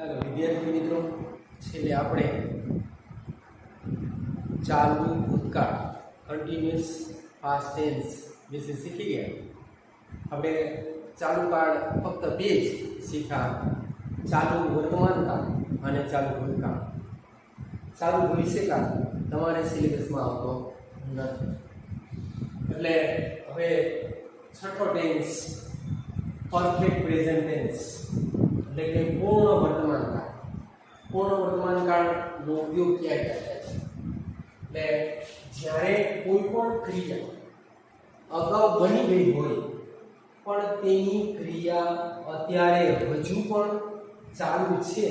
ચાલો વિદ્યાર્થી મિત્રો, છેલ્લે આપણે ચાલુ ભૂતકાળ કન્ટિન્યુઅસ પાસ્ટ ટેન્સ વિશે શીખી ગયા. આપણે ચાલુ કાળ ફક્ત બે જ શીખ્યા ચાલુ વર્તમાનકાળ અને ચાલુ ભૂતકાળ. ચાલુ ભવિષ્યકાળ તમારે સિલેબસમાં આવતો નથી. એટલે હવે છઠ્ઠો ટેન્સ પરફેક્ટ પ્રેઝન્ટ ટેન્સ એટલે કે પૂર્ણ વર્તમાન કાળ. પૂર્ણ વર્તમાન કાળનો ઉપયોગ ક્યાં થાય છે? એટલે જ્યારે કોઈ પણ ક્રિયા અગાઉ બની ગઈ હોય, પણ તેની ક્રિયા અત્યારે હજુ પણ ચાલુ છે,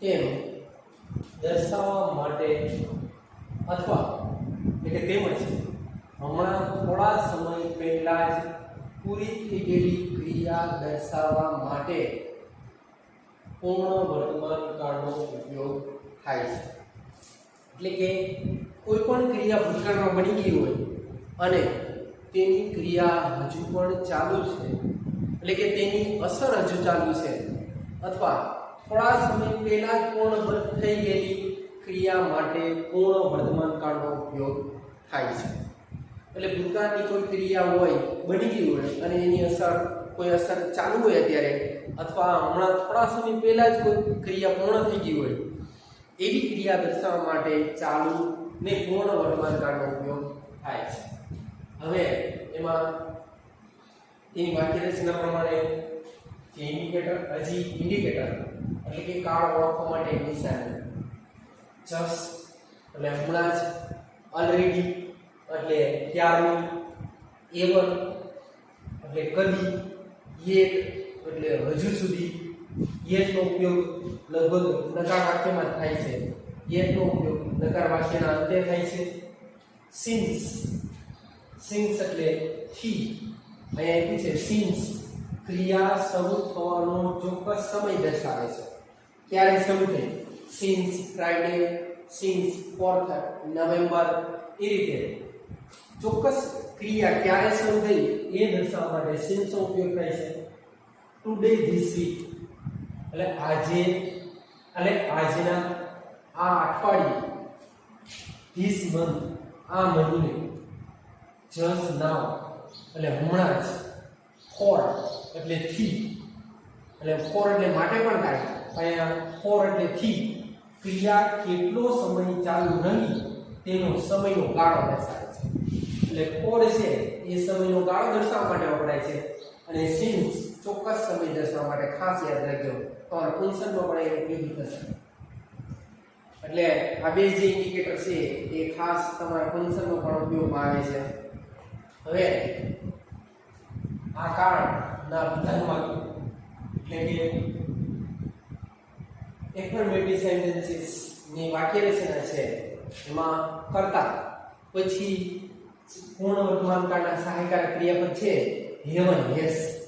તેમ દર્શાવવા માટે અથવા એટલે તેમજ હમણાં થોડા સમય પહેલાં જ પૂરી થઈ ગયેલી ક્રિયા દર્શાવવા માટે પૂર્ણ વર્તમાન કાળનો ઉપયોગ થાય છે. એટલે કે કોઈ પણ ક્રિયા ભૂતકાળમાં બની ગઈ હોય અને તેની ક્રિયા હજુ પણ ચાલુ છે, એટલે કે તેની અસર હજુ ચાલુ છે, અથવા થોડા સમય પહેલા જ પૂર્ણ થઈ ગયેલી ક્રિયા માટે પૂર્ણ વર્તમાન કાળનો ઉપયોગ થાય છે. એટલે ભૂતકાળની કોઈ ક્રિયા હોય, બની ગઈ હોય અને એની અસર કોઈ અસર ચાલુ હોય અત્યારે, અથવા હમણાં થોડા સમય પહેલા જ કોઈ ક્રિયા પૂર્ણ થઈ ગઈ હોય, એવી ક્રિયા દર્શાવવા માટે ચાલુ ને પૂર્ણ વર્તમાન કાળનો ઉપયોગ થાય છે. હવે એમાં તેની વાક્ય રચના પ્રમાણે જે ઇન્ડિકેટર હજી ઇન્ડિકેટર એટલે કે કાળ ઓળખવા માટે નિશાની જસ્ટ એટલે હમણાં જ ઓલરેડી એટલે ત્યારનું, એવર, એટલે કદી યેટ એટલે હજુ સુધી યેટનો ઉપયોગ લગભગ નકાર વાક્યમાં જ થાય છે. યેટનો ઉપયોગ નકાર વાક્યના અંતે થાય છે. સિન્સ સિન્સ એટલે થી. અહીંયા આપ્યું છે સિન્સ ક્રિયા શરૂ થવાનો ચોક્કસ સમય દર્શાવે છે. ક્યારે શરૂ થઈ? Since Friday since fourth November એ રીતે. ચોક્કસ ક્રિયા ક્યારે શરૂ થઈ એ દર્શાવવા માટે સિન્સનો ઉપયોગ થાય છે. ટુડે ધીસ વીક એટલે આજે એટલે આજના આ અઠવાડિયે ધીસ મંથ આ મહિને જસ્ટ નાવ એટલે હમણાં જ ફોર એટલે થી એટલે ફોર એટલે માટે પણ થાય અહીંયા ફોર એટલે થી ક્રિયા કેટલો સમય ચાલુ રહી તેનો સમયનો ગાળો દર્શાવે છે. એટલે કોડ છે એ સમયનો ગાળો દર્શાવવા માટે વપરાય છે. અને સિન્સ ચોક્કસ સમય દર્શાવવા માટે ખાસ યાદ રાખજો. તમારા ફંક્શનમાં પણ એ ઉપયોગી થશે. એટલે આ બે જે ઇન્ડિકેટર છે એ ખાસ તમારા ફંક્શનમાં પણ ઉપયોગમાં આવે છે. હવે આ કાર્ડના વિધાનમાં એટલે કે એફર્મેટિવ સેન્ટેન્સીસની વાક્ય રચના છે એમાં કરતા પછી પૂર્ણ વર્તમાન કાળના સહાયકારક ક્રિયાપદ છે. Haven, has.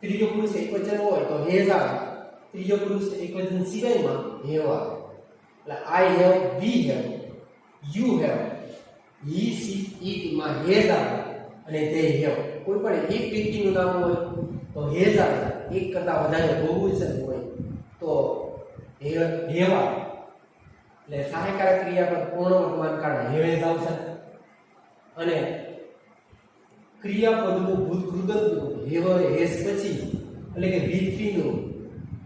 ત્રીજો પુરુષ એકવચન હોય તો હેઝ આવે. ત્રીજો પુરુષ એકવચન સિવાયમાં હેવ આવે. એટલે I have, we have, you have, he she ઇટમાં has આવે અને તે હેવ. કોઈ પણ એક વ્યક્તિનું નામ હોય તો હેઝ આવે. એક કરતાં વધારે બહુવચન હોય તો હેવ હેવ એટલે સહાયકારક ક્રિયાપદ પૂર્ણ વર્તમાન કાળ હેવેઝ આવશે. અને ક્રિયાપદનું ભૂત કૃદંતનું હેવ હેસ પછી એટલે કે વી થ્રીનું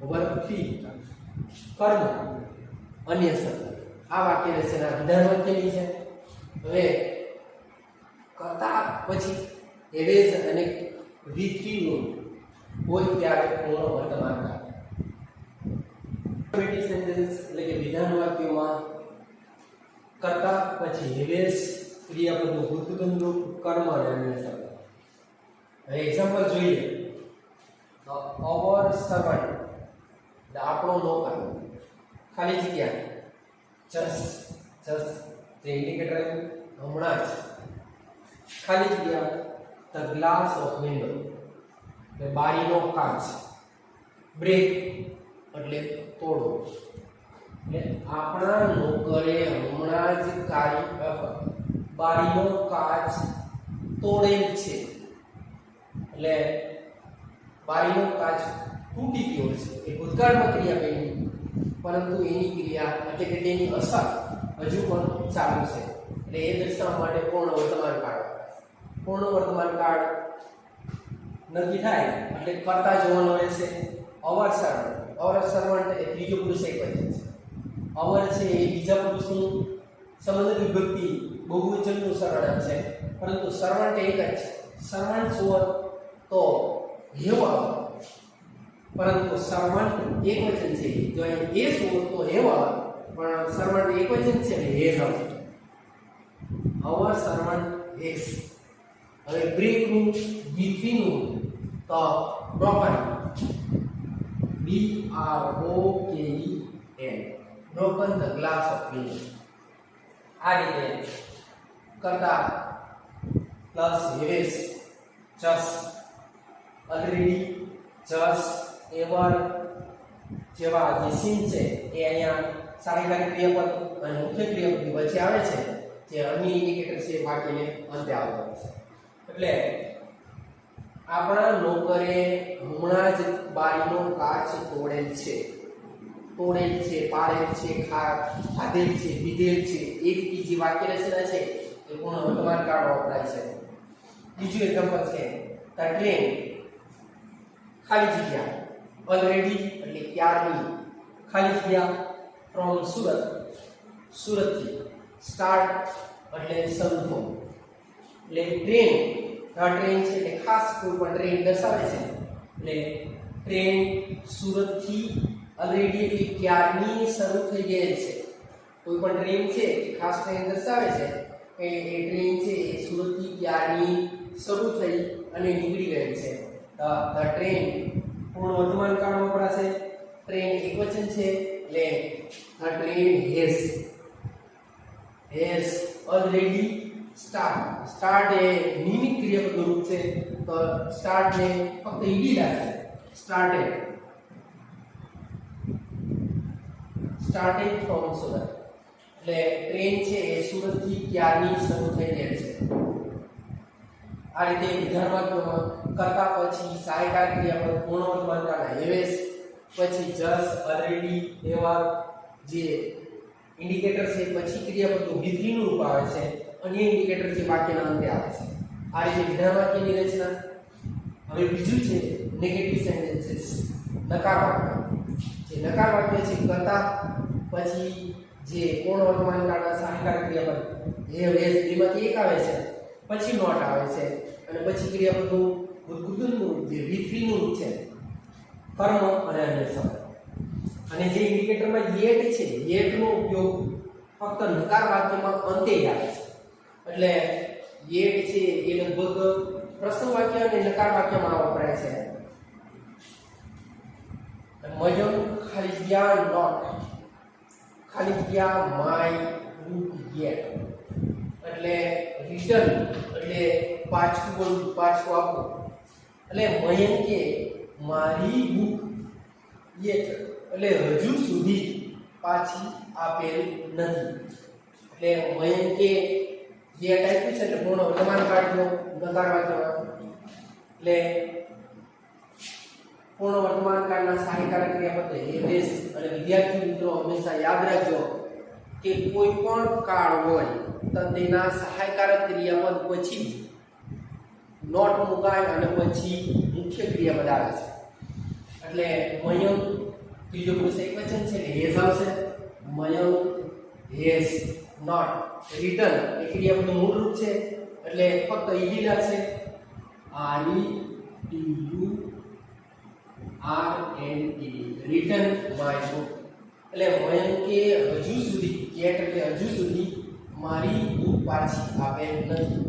વર્ગ થ્રી, કર્મ, અન્ય શબ્દ આ વાક્ય રચના વિધાન વાક્યની છે. હવે કરતા પછી એવેજ અને વી થ્રીનું હોય ત્યારે પૂર્ણ વર્તમાન કાળ Affirmative એટલે કે વિધાન વાક્યોમાં કરતા પછી હેવેસ ક્રિયાપદનું ભૂતગંધનું કર્મ અને અન્ય શબ્દ હવે એક્ઝામ્પલ જોઈએ અવર સર્વન્ટ આપણો નોકર ખાલી જગ્યા. જસ જસ, જે ઇન્ડિકેટર હમણાં જ. ખાલી જગ્યા ધ ગ્લાસ ઓફ વિન્ડો એટલે બારીનો કાચ. બ્રેક એટલે તોડો. એટલે આપણા નોકરે હમણાં જ કારી બારીનો કાચ તોડેલ છે. એટલે બારીનો કાચ તૂટી ગયો છે. એ ભૂતકાળમાં ક્રિયા બની. પરંતુ એની ક્રિયા એટલે કે તેની અસર હજુ પણ ચાલુ છે. એટલે એ દર્શાવવા માટે પૂર્ણ વર્તમાન કાળ. પૂર્ણ વર્તમાન કાળ નક્કી થાય એટલે કરતા જોવાનો રહેશે અવર સર્વન્ટ અવર સર્વન્ટ એ ત્રીજો પુરુષ એક વચન છે. અવર છે એ બીજા પુરુષની સંબંધ વિભક્તિ બહુવચનનું સરળ છે. પરંતુ સર્વન્ટ એક જ છે. સર્વન્ટ સુવર તો હેવા પરંતુ સર્વન્ટ એક છે. જો અહીં એ સુવર તો હેવા પણ સર્વન્ટ એક છે ને હેઝ આવશે. હવા સર્વન્ટ હેસ હવે બ્રેકનું બીથીનું તો broken B R O K E N broken the glass of milk આ રીતે કરતા પ્લસ હિરેશ જસ ઓલરેડી જસ, એવર જેવા જે સીન છે એ અહીંયા સારી ક્રિયાપદ અને મુખ્ય ક્રિયાપદ વચ્ચે આવે છે, જે અન્ય ઇન્ડિકેટર છે બાકીને અંતે હોય છે. એટલે આપણા નોકરે હમણાં જ બારીનો કાચ તોડેલ છે. તોડેલ છે, પાડેલ છે, ખા, ખાધેલ છે, પીધેલ છે. એક બીજી વાક્ય રચના છે એ પૂર્ણ વર્તમાન કાળમાં વપરાય છે બીજું એક્ઝામ્પલ છે ધ ટ્રેન ખાલી જગ્યા ઓલરેડી એટલે ક્યારની ખાલી જગ્યા ફ્રોમ સુરત, સુરતથી સ્ટાર્ટ એટલે શરૂ થવું એટલે ટ્રેન, આ ટ્રેન છે એટલે ખાસ કોઈ પણ ટ્રેન દર્શાવે છે. એટલે ટ્રેન સુરતથી ઓલરેડી એટલે ક્યારની શરૂ થઈ ગયેલ છે. કોઈ પણ ટ્રેન છે, એ ખાસ ટ્રેન દર્શાવે છે. કે એ ટ્રેન છે એ સુરતથી ક્યારની શરૂ થઈ અને નીકળી ગઈ છે. The train. પૂર્ણ વર્તમાન કાળ વપરાશે. ટ્રેન એક વચન છે, એટલે the train has. Has already start start એ નિયમિત ક્રિયાપદનું રૂપ છે. તો સ્ટાર્ટ ને ફક્ત ઈડી લાગશે સ્ટાર્ટેડ સ્ટાર્ટિંગ ફ્રોમ સુરત એટલે ટ્રેન છે એ સુરતથી ક્યારની શરૂ થઈ જાય છે. આ રીતે વિધાનવાક્યોમાં કરતા પછી સહાયકાર ક્રિયાપદ પૂર્ણ વર્તમાન કાળના હેવેસ પછી જસ, અરેડી એવા જે ઇન્ડિકેટર છે, પછી ક્રિયાપદનું વિધ્રીનું રૂપ આવે છે અન્ય ઇન્ડિકેટર જે વાક્યના અંતે આવે છે. આ રીતે વિધાન વાક્યની રચના હવે બીજું છે નેગેટિવ સેન્ટેન્સીસ નકાર વાક્ય. જે નકાર વાક્ય છે, કરતા પછી જે કોણ વર્તમાન કાળના સહાયકાર ક્રિયાપદ? એ વેસ બેમાંથી એક આવે છે, પછી નોટ આવે છે, અને પછી ક્રિયાપદનું ઉદ્ગુદનનું જે વિથ્રીનું છે, કર્મ અને અન્ય અને જે ઇન્ડિકેટરમાં યેટ છે, યેટનો ઉપયોગ ફક્ત નકાર વાક્યમાં અંતે આવે છે. એટલે યેટ છે, એ લગભગ પ્રશ્ન વાક્ય અને નકાર વાક્યમાં વપરાય છે. મજમ ખાલી જ્ઞાન નોટ. ખાલી જગ્યા માય રૂટ ગેટ એટલે રિટર્ન એટલે પાછું બોલું, પાછું આપો. એટલે મયંકે મારી બુક યેટ એટલે હજુ સુધી પાછી આપેલ નથી. એટલે મયંકે જે આપ્યું છે, એટલે પૂર્ણ વર્તમાન કાળનો નકાર વાક્યમાં એટલે પૂર્ણ વર્તમાન કાળના સહાયકારક ક્રિયાપદ હેવેસ અને વિદ્યાર્થી મિત્રો હંમેશા યાદ રાખજો કે કોઈ પણ કાળ હોય તો તેના સહાયકારક ક્રિયાપદ પછી નોટ મુકાય અને પછી મુખ્ય ક્રિયાપદ આવે છે. એટલે મયમ ત્રીજો પુરુષ એક વચન છે એટલે હેઝ આવશે. મયમ હેઝ નોટ રિટર્ન એ ક્રિયાપદનું મૂળ રૂપ છે. એટલે ફક્ત ઈડી લાગશે. I T U R N E return my book એટલે મયંકે હજુ સુધી, કેટ એટલે હજુ સુધી મારી બુક પાછી આપેલ નથી.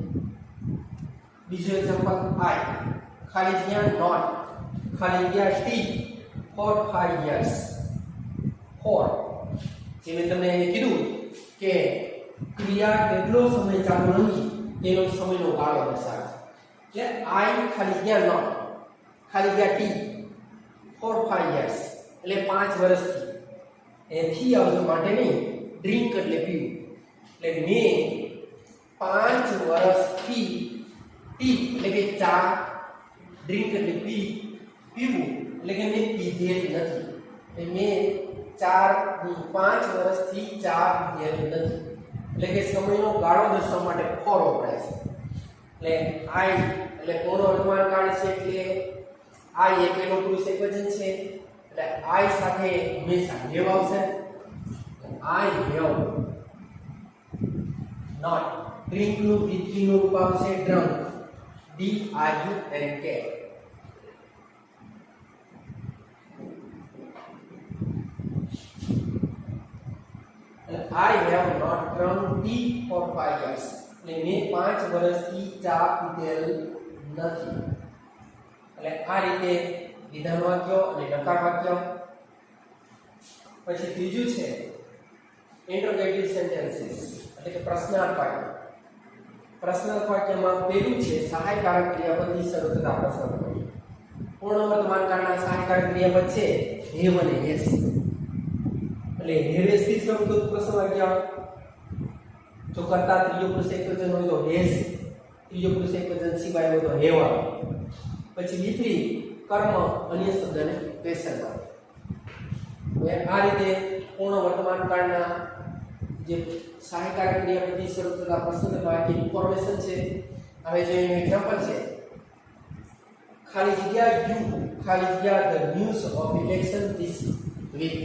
બીજો એક્ઝામ્પલ આઈ ખાલી જગ્યા નોટ ખાલી જગ્યા tea for five years for જે મેં તમને કીધું કે ક્રિયા કેટલો સમય ચાલુ રહી તેનો સમયનો ગાળો દર્શાવે છે. એટલે આઈ ખાલી જગ્યા નોટ ખાલી જગ્યા ટી ફોર ફાઈવ યર્સ એટલે પાંચ વર્ષથી એથી આવજો માટે નહીં ડ્રિંક એટલે પીવું. એટલે મેં પાંચ વર્ષથી ટી એટલે કે ચા ડ્રિંક એટલે પી, પીવું. એટલે કે મેં પીધેલ નથી. એટલે મેં ચાર પાંચ વર્ષથી ચા પીધેલ નથી. એટલે કે સમયનો ગાળો દર્શાવવા માટે ફોર વપરાય છે. એટલે આઈ, એટલે કોનો વર્તમાન કાળ છે? એટલે આઈ એ પેલો પુરુષ એકવચન છે. એટલે આઈ સાથે હંમેશા હેવ આવશે. આઈ હેવ નોટ ડ્રિંકનું પીધી નું રૂપ આવશે drunk D R U N K I have not drunk tea for five years એટલે મેં પાંચ વર્ષથી ચા પીધેલ નથી. એટલે આ રીતે વિધાન વાક્યો અને નકાર વાક્ય. પછી ત્રીજું છે ઇન્ટરોગેટિવ સેન્ટેન્સીસ એટલે કે પ્રશ્નાર્થ વાક્ય. પ્રશ્નાર્થ વાક્યમાં પહેલું છે, સહાયકારક ક્રિયાપદની શરૂ પ્રશ્ન પૂર્ણ વર્તમાન કાળના સહાયકારક ક્રિયાપદ છે, હેવ અને હેસ. એટલે હેવેસથી શરૂ થતું પ્રશ્ન વાક્ય. જો કરતા ત્રીજો પુરુષ એકવચન હોય તો હેસ, ત્રીજો પુરુષ એકવચન સિવાય હોય તો હેવા પછી વિપરી કર્મ, અન્ય શબ્દને પેશન હવે આ રીતે પૂર્ણ વર્તમાન કાળના જે સહાયકારક ક્રિયાપદથી સ્વરૂપ થતા પ્રશ્ન વાક્ય ઇન્ફોર્મેશન છે. હવે જો એનું એક્ઝામ્પલ છે, ખાલી જગ્યા યુ, ખાલી જગ્યા the news of election this week.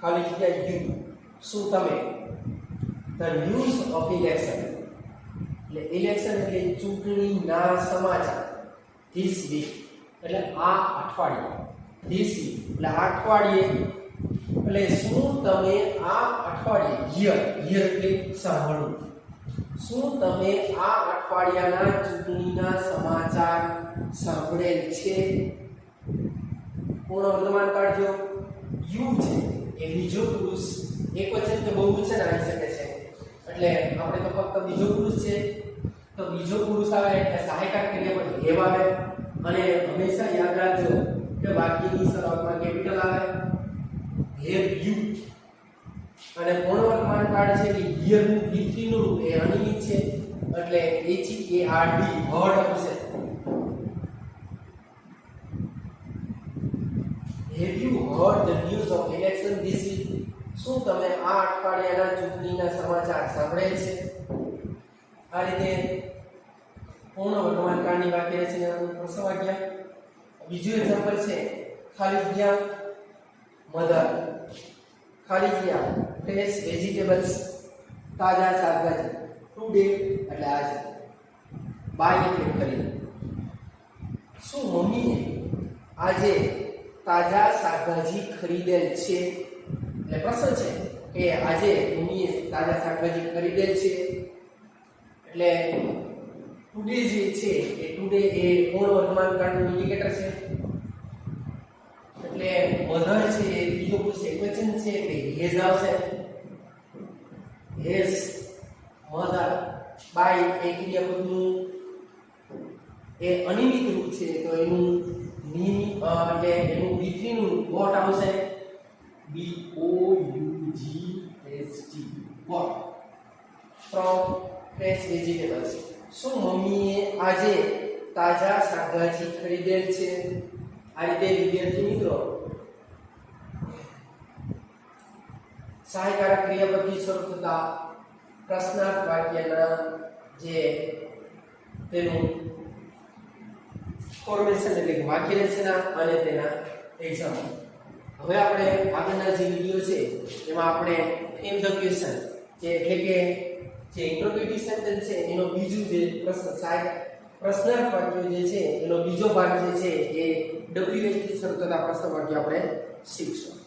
ખાલી જગ્યા યુ, શું તમે? The news of election. એટલે ઇલેક્શન એટલે ચૂંટણીના સમાચાર. ધીસ વીક એટલે આ અઠવાડિયે. ધીસ વીક એટલે અઠવાડિયે. એટલે શું તમે આ અઠવાડિયે, યર યર સાંભળવું. શું તમે આ અઠવાડિયાના ચૂંટણીના સમાચાર સાંભળેલ છે? પૂર્ણ વર્તમાન કાઢજો યુ છે, એ બીજો પુરુષ, એક વચન કે બહુ વચન આવી શકે છે. એટલે આપણે તો ફક્ત બીજો પુરુષ છે. તો બીજો પુરુષ આવે એટલે સહાયકાર ક્રિયા પર હેવ આવે? અને હંમેશા યાદ રાખજો કે વાક્યની શરૂઆતમાં કેપિટલ આવે. હેવ યુ અને કોણ વર્તમાન કાળ છે કે યરનું V3 નું રૂપ, એ અનિયમિત છે. એટલે H A R D heard આવશે have you heard the news of election this week શું તમે આ અઠવાડિયાના ચૂંટણીના સમાચાર સાંભળેલ છે? આ રીતે પૂર્ણ વર્તમાન કાળની વાક્ય રચનાનું પ્રશ્ન વાક્ય બીજું એક્ઝામ્પલ છે, ખાલી જગ્યા, મધર. ખાલી જગ્યા ફ્રેશ વેજીટેબલ્સ તાજા શાકભાજી. ટુડે એટલે આજે બાય એટલે કરી. શું મમ્મીએ આજે તાજા શાકભાજી ખરીદેલ છે? એટલે પ્રશ્ન છે કે આજે મમ્મીએ તાજા શાકભાજી ખરીદેલ છે? એટલે ટુડે જે છે, એ ટુડે એ પૂર્ણ વર્તમાન કાળનું ઇન્ડિકેટર છે. એટલે મધર છે, એ બીજો પુરુષ એકવચન છે, એટલે હેઝ આવશે. હેઝ મધર બાય એ ક્રિયાપદનું એ અનિયમિત રૂપ છે, તો એનું ની એટલે એનું વિધ્રીનું વોટ આવશે. B O U G S T what from fresh vegetables શું મમ્મીએ આજે તાજા શાકભાજી ખરીદેલ છે? આ રીતે વિદ્યાર્થી મિત્રો, સહાયકારક ક્રિયાપદથી શરૂ થતા પ્રશ્નાર્થ વાક્યના જે તેનું ફોર્મેશન એટલે કે વાક્ય રચના અને તેના એક્ઝામ હવે આપણે આગળના જે વીડિયો છે, એમાં આપણે એમ ધ ક્વેશ્ચન એટલે કે જે ઇન્ટ્રોગેટિવ સેન્ટેન્સ છે, એનો બીજું જે પ્રશ્ન સહાયક પ્રશ્નાર્થ વાક્ય જે છે, એનો બીજો ભાગ જે છે, એ ડબ્લ્યુએચથી શરૂ થતા પ્રશ્ન વાક્ય આપણે શીખશું.